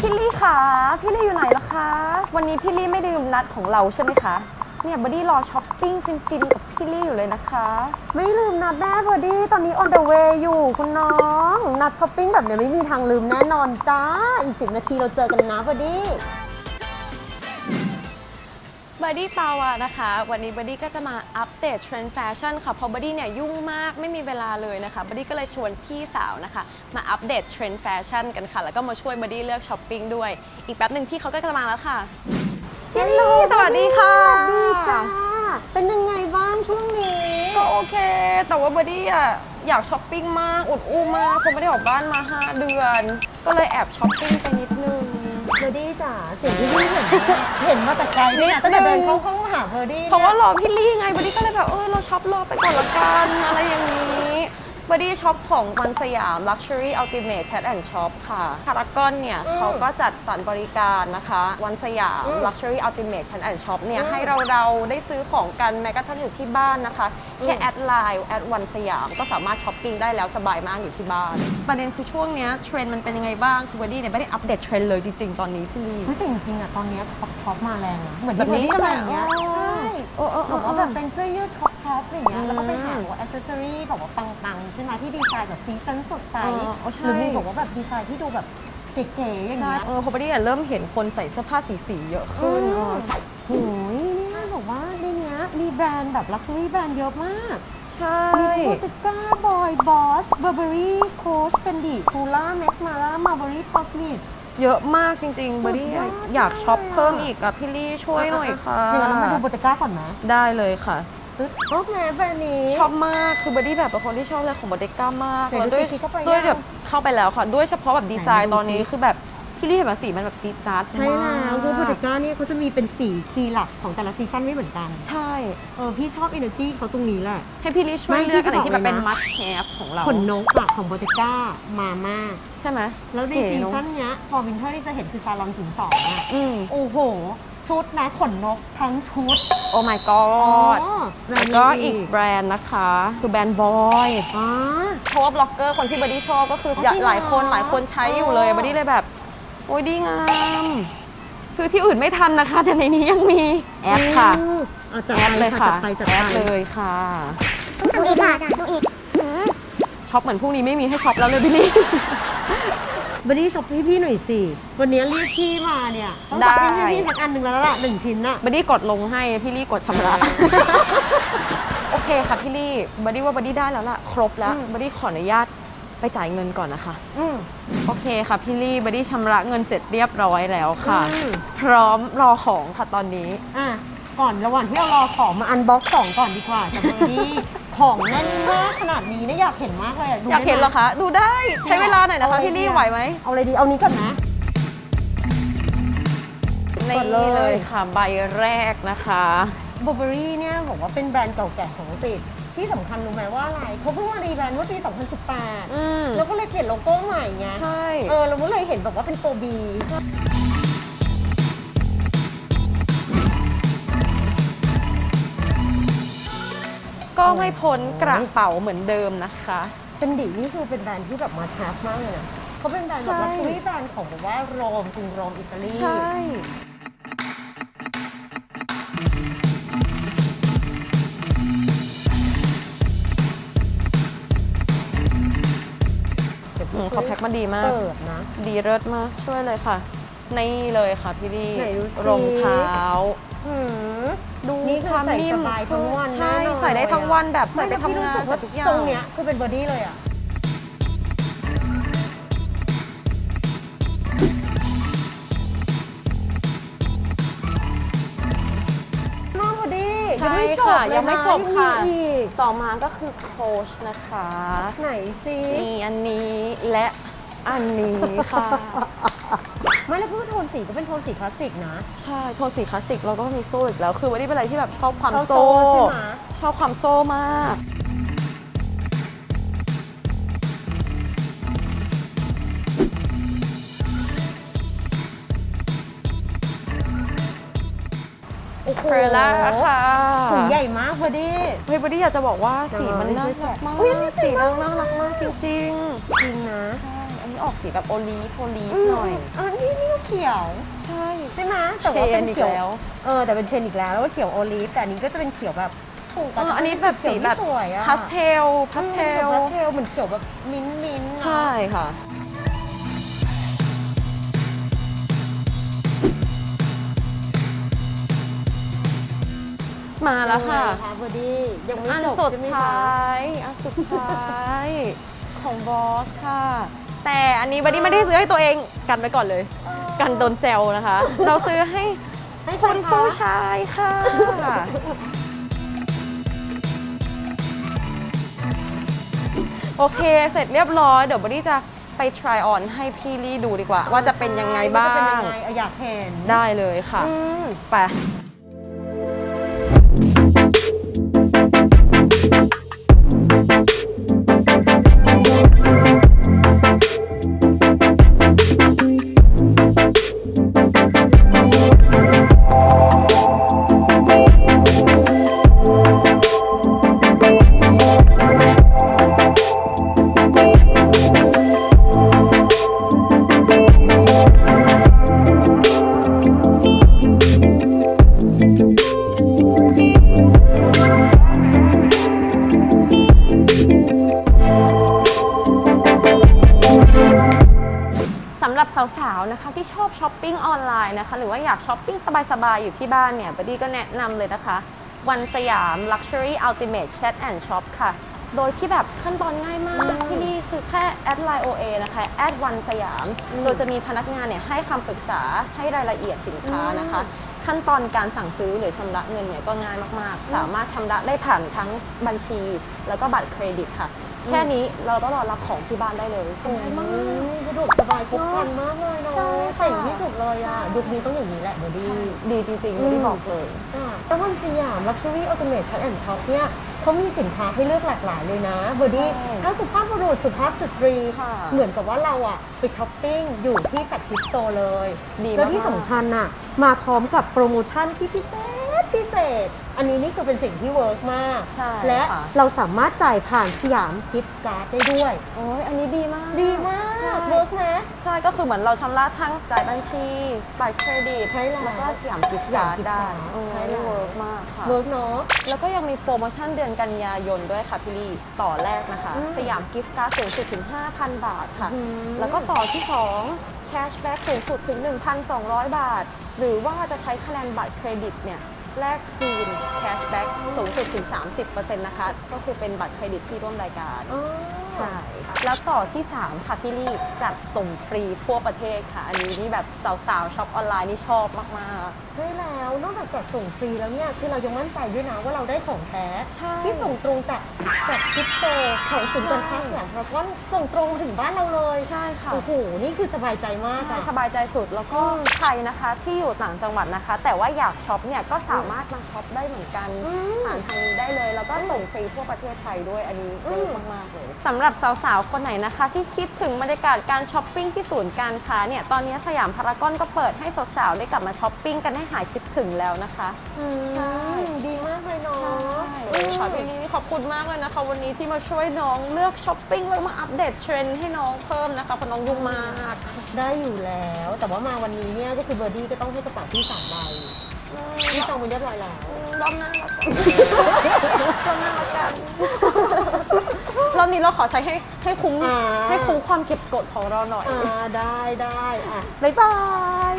พี่ลี่คะพี่ลี่อยู่ไหนล่ะคะ วันนี้พี่ลี่ไม่ลืมนัดของเราใช่ไหมคะ เนี่ยบอดดี้รอช้อปปิ้งฟินๆกับพี่ลี่อยู่เลยนะคะ ไม่ลืมนัดแน่บอดี้ตอนนี้ on the way อยู่คุณน้อง นัดช้อปปิ้งแบบเนี้ยไม่มีทางลืมแน่นอนจ้า อีกสินาทีเราเจอกันนะบอดี้ บ o ดี้ปาวะนะคะ วันนี้บ o ดี้ก็จะมาอัปเดตเทรนด์แฟชั่นค่ะเพราะบ o ดี้เนี่ยยุ่งมากไม่มีเวลาเลยนะคะบ o ดี้ก็เลยชวนพี่สาวนะคะ มาอัปเดตเทรนด์แฟชั่นกันค่ะ แล้วก็มาช่วยบ o ดี้เลือกช้อปปิ้งด้วย อีกแป๊บหนึ่งพี่เขาก็จะมาแล้วค่ะพี่ลี่สวัสดีค่ะสวัสดีจ้าเป็นยังไงบ้างช่วงนี้ ก็โอเค แต่ว่าบัดดี้อะอยากช้อปปิ้งมากอุดอู้มากเพราะไม่ได้ออกบ้านมา 5 เดือน ก็เลยแอบช้อปปิ้งไปนิดนึง เบอร์ดี้จ๋าสิ่งที่พี่เห็นนะเห็นมาแต่ไกลนี่ยตั้งแต่เดินเข้าห้องหาเบอร์ดี้เพราะว่ารอพี่ลี่ไงบัดดี้ก็เลยแบบเออเราช็อปรอไปก่อนละกันอะไรอย่างนี้ บัดดี้ช็อปของวันสยาม Luxury Ultimate Chat and Shop ค่ะพารากอนเนี่ยเขาก็จัดสรรบริการนะคะ วันสยาม Luxury Ultimate Chat and Shop เนี่ยให้เราเราได้ซื้อของกันแม้กระทั่งอยู่ที่บ้านนะคะ แค่แอดไลน์แอดวันสยาม ก็สามารถช้อปปิ้งได้แล้วสบายมากอยู่ที่บ้าน ประเด็นคือช่วงเนี้ยเทรนด์มันเป็นยังไงบ้างคือบัดดี้เนี่ยไม่ได้อัปเดตเทรนด์เลยจริงๆ ตอนนี้พี่ลี่ไม่แต่จริงๆอะตอนเนี้ยท็อปท็อปมาแรงนะเหมือนแบบนี้ที่ใช่ไหมเบอร์ดี้ใส่อย่างเงี้ยอ๋อใช่เออเออเอแบอบว่าแบบเป็นเสื้อยืดท็อป ท็อปอะไรอย่างเงี้ยอืมแล้วก็ไปหาว่าอ c เซสซอรี่แบบว่าปังๆ ใช่ไหมที่ดีไซน์แบบซีซันสดใสอ๋ออ๋อใช่หรือมีบอกว่าแบบดีไซน์ที่ดูแบบเก๋ๆอย่างใช่เงี้ย เออเพราะบัดดี้เนี่ยเริ่มเห็นคนใส่เสื้อผ้าสีๆเยอะขึ้นอืม เออใช่โอ้ยนี่บอกว่าในเนี้ยมีแบรนด์แบบลักชัวรี่แบรนด์เยอะมากใช่ มีทั้งโบติก้าบอยบอสเบอร์เบอรี่โคชเฟนดิฟูล่าแม็กซ์มาร่ามาร์เบอรี่คอสมิก เยอะมากจริงๆบัดดี้สุดยอด อยากช็อปเลยอะเพิ่มอีกอะพี่ลี่ช่วยหน่อยค่ะ เดี๋ยวเรามาดูโบติก้าก่อนนะ ได้เลยค่ะตึ๊ด โอเคแบรนด์นี้ ชอบมากคือบัดดี้แบบเป็นคนที่ชอบเลยของบอเดก้ามากไหนแล้วด้วยดูสิเข้าไปด้วยยังแบบเข้าไปแล้วค่ะ ด้วยเฉพาะแบบดีไซไหนน์ดูตอนนี้สิคือแบบพี่ลี่เห็นไหมสีมันแบบจี๊ดจ๊าดใช่มากแล้วคือโบติก้าเนี่ยเขาจะมีเป็นสีคีย์หลักของแต่ละซีซั่นไม่เหมือนกันใช่ เออพี่ชอบ energy เขาตรงนี้แหละ ให้พี่ลี่ช่วยไม่เลือกอันไหนที่ที่จะแบบเป็นบอกเลยนะ must have ของเราขนนกอะของโบติก้ามามาก ใช่ไหมแล้วในเก๋ซีเนอะซั่นเนี้ยพอวินเทอร์ที่จะเห็นคือซาลอนสินสองอะอืม โอ้โห ชุดนะขนนกทั้งชุด โอ้ my god อ๋อแล้วก็อีกแบรนด์นะคะ คือแบรนด์บอยอ๋อ เพราะว่าบล็อกเกอร์คนที่บัดดี้ชอบก็คืออ๋อจริงเหรอหลายคนหลายคนใช้อยู่เลยอ๋อบัดดี้เลยแบบ โอ้ยดีงาม ซื้อที่อื่นไม่ทันนะคะ แต่ในนี้ยังมีแอดค่ะอืมเอาจัดแอดไปเลยค่ะค่ะจัดไปจัดแอไปดเลยค่ะ ดูอีกค่ะดูอีกช็อปเหมือนพรุ่งนี้ไม่มีให้ช็อปแล้วเลยพี่ลี่ บันนี้ช็อปให้พี่หน่อยสิ วันนี้เรียกพี่มาเนี่ยต้องช็อปให้พี่สักอันหนึ่งแล้วล่ะหนึ่งชิ้นน่ะ บัดดี้กดลงให้ พี่ลี่กดชำระ โอเคค่ะพี่ลี่บัดดี้ว่าบัดดี้ได้แล้วล่ะ ครบแล้วอืม บัดดี้ขออนุญาตไปจ่ายเงินก่อนนะคะ อืม โอเคค่ะพี่ลี่บัดดี้ชำระเงินเสร็จเรียบร้อยแล้วค่ะ อืม พร้อมรอของค่ะตอนนี้ อะก่อนระหว่างที่เรารอของมาอันบ็อกของก่อนดีกว่าจากเบอร์ดี้ ของแน่นมากขนาดนี้เนี่ยอยากเห็นมากเลยะดูอยากเห็นเหรอคะ ดูได้ใช้เวลาหน่อยนะคะเอาเลยพี่ลี่ดีอะไหวไหมเอาเลยดีเอานี้ก่อนนะ นี่กดเลย เลยค่ะใบแรกนะคะ b บ r เบอรี่เนี่ยบอกว่าเป็นแบรนด์เก่าแก่ของอังกฤษที่สำคัญรู้ไหมว่าอะไรเขาเพิ่งมารีแบรนด์เมื่อปี 2018 อืมแล้วก็เลยเปลี่ยนโลโก้ใหม่ไง ใช่ เออเราก็เลยเห็นแบบว่าเป็นตัวบี ก็ไม่พ้นกระเป๋าเหมือนเดิมนะคะ เป็นดินี่คือเป็นแบรนด์ที่แบบมาชาร์จมากเลยนะเขาเป็นแบรนด์แบบใช่ลักชัวรี่แบรนด์ของแบบว่าโรมกรุงโรมอิตาลีใช่ดี๋ยวอืพี่มเขาแพ็คมาดีมาก เปิดนะ ดีเลิศมากช่วยเลยค่ะ นี่เลยค่ะพี่ลี่ไหนดูสิ รองเท้า หืม ดูนี่คือความใส่นิ่สมบายทั้งวันใช่แน่นอนใส่ได้ทั้งวันแบบใส่ไปม่ทำงานแต่พี่รู้สึกใส่ว่าทุกอย่าง ตรงเนี้ยคือเป็นบอดี้เลยอะน้องบอดี้ใช่ยังไม่จบค่ะเลยยังไม่จบค่ะ ยังมีอีก ต่อมาก็คือโค้ชนะคะ ไหนสิ มีอันนี้และอันนี้ค่ะ ไม่แล้วพูดโทนสีก็เป็นโทนสีคลาสสิกนะ ใช่โทนสีคลาสสิกเราก็มีโซ่อีกแล้ว คือวันนี้เป็นอะไรที่แบบชอบความชอบโซ่โซ่ใช่ไหม ชอบความโซ่มาก โอ้โหเพลล่าค่ะถุงใหญ่มากบอดี้เฮ้ยบอดี้อยากจะบอกว่าสีมันเดี๋ยวน่าเรารักมากอุ๊ยอันนี้สวยสีมาก น่ารักมากจริงจริงนะๆใช่ อันนี้ออกสีแบบโอลีฟโอลีฟหน่อยอะนี่นี่ก็เขียว ใช่ ใช่ไหมแต่ว่าเป็นเชนอีกเขียวแล้ว เออ แต่เป็นเชนอีกแล้ว แล้วก็เขียวโอลีฟ แต่อันนี้ก็จะเป็นเขียวแบบถูกเอออันนี้แบบสีแบบสวยอะพาสเทลพาสเทลพาสเทล เหมือนเขียวแบบมิ้นท์มิ้นท์นะใช่ค่ะ มาแล้วค่ะ ยังไงคะเบอร์ดี้ยังไม่อันจบสุดใช่ไหมท้คะาย อันสุดท้าย ของบอสค่ะ แต่อันนี้บันนี้ไม่ได้ซื้อให้ตัวเองกันไปก่อนเลย กันโดนแซวนะคะ เราซื้อให้ให้คุณใรผู้คะชายค่ะโอเค เสร็จเรียบร้อย เดี๋ยวบันนี้จะไป try on ให้พี่ลี่ดูดีกว่า ว่าจะเป็นยังไงบ้าจะเป็นงยังไงอะอยากเห็น ได้เลยค่ะอืมไป สาวๆนะคะที่ชอบช้อปปิ้งออนไลน์นะคะหรือว่าอยากช้อปปิ้งสบายๆ อยู่ที่บ้านเนี่ยบดดี้ก็แนะนำเลยนะคะ วันสยาม Luxury Ultimate Chat and Shop ค่ะ โดยที่แบบขั้นตอนง่ายมากที่นี่คือแค่แอดไลน์ OA นะคะแอดวันสยาม โดยจะมีพนักงานเนี่ยให้คำปรึกษาให้รายละเอียดสินค้านะคะ ขั้นตอนการสั่งซื้อหรือชำระเงินเนี่ยก็ง่ายมากๆ สามารถชำระได้ผ่านทั้งบัญชี แล้วก็บัตรเครดิตค่ะ แค่นี้เราก็รอรับของที่บ้านได้เลยสบายมาก สะดวกสบายพกพันมากเลยเนาะใช่ค่ะแต่งที่สุดเลยอะ ยุคนี้ต้องอย่างนี้แหละเบอร์ดี้ดีจริงๆอืมที่บอกเลย อะแล้ววันสยาม Luxury Ultimate Chat and Shop เนี่ย เขามีสินค้าให้เลือกหลากหลายเลยนะเบอร์ดี้ใช่ทั้งสุภาพบุรุษสุภาพสตรี ค่ะเหมือนกับว่าเราอะไปช้อปปิ้งอยู่ที่แฟลกชิพสโตร์เลย ดีมากๆ แล้วที่สำคัญอะมาพร้อมกับโปรโมชั่นที่พิเศษพิเศษ อันนี้นี่คือเป็นสิ่งที่เวิร์กมาก ใช่และค่ะ เราสามารถจ่ายผ่านสยามกิฟต์การ์ดได้ด้วย โอ้ยอันนี้ดีมากดีมาก ก็คือเหมือนเราชำระทั้งจ่ายบัญชีบัตรเครดิตใช่แล้วแล้วก็สยามกิฟต์การ์ดสยามกิฟต์ได้การ์ดโอ้ใช่ยแล้ว เวิร์กมากค่ะ เวิร์กเนาะ แล้วก็ยังมีโปรโมชั่นเดือนกันยายนด้วยค่ะพี่ลี่ต่อแรกนะคะ อืมสยามกิฟต์การ์ดสูงสุดถึง 5,000 บาทค่ะ อืมแล้วก็ต่อที่ 2 แคชแบ็กสูงสุดถึง 1,200 บาท หรือว่าจะใช้คะแนนบัตรเครดิตเนี่ยแลกคืนแคชแบ็กสูงสุดถึง 30%นะคะ ก็คือเป็นบัตรเครดิตที่ร่วมรายการ อ๋อ ใช่ แล้วต่อที่ 3 ค่ะพี่ลี่จัดส่งฟรีทั่วประเทศค่ะ อันนี้นี่แบบสาวๆช็อปออนไลน์นี่ชอบมาก ใช่แล้วนอกจากจัดส่งฟรีแล้วเนี่ยคือเรายังมั่นใจด้วยนะว่าเราได้ของแท้ใช่ที่ส่งตรงจากจากคิปโตของศูนย์การค้าสยามพารากอนส่งตรงมาถึงบ้านเราเลยๆใช่ค่ะ โอ้โหนี่คือสบายใจมากใช่อะสบายใจสุดแล้วก็ใครนะคะที่อยู่ต่างจังหวัดนะคะ แต่ว่าอยากช็อปเนี่ยก็สามารถมาช็อปได้เหมือนกันอืมผ่านทางนี้ได้เลย แล้วก็ส่งฟรีทั่วประเทศไทยด้วยอันนี้อืเวิมร์กมากๆเลย สำหรับสาวๆ คนไหนนะคะ ที่คิดถึงบรรยากาศการช้อปปิ้งที่ศูนย์การค้าเนี่ยตอนนี้สยามพารากอนก็เปิดให้สาวๆได้กลับมาช้อปปิ้งกันให้หายคิดถึงแล้วนะคะใช่ดีมากเลยเนาะใช่ค่ะพี่ลี่ขอบคุณมากเลยนะคะวันนี้ที่มาช่วยน้องเลือกช้อปปิ้งแล้วมาอัปเดตเทรนด์ให้น้องเพิ่มนะคะเพราะน้องยุ่งมากได้อยู่แล้ว แต่ว่ามาวันนี้เนี่ยก็คือเบอร์ดี้ก็ต้องให้กระเป๋าที่สามใบที่จองไปเรียบร้อยแล้ว รอบหน้าแล้วกันรอบหน้าแล้วกันรอบนี้เราขอใช้ให้ให้คุ้มอ่า ให้คุ้มความเก็บกดของเราหน่อยอ่าได้ได้อะ บ๊ายบาย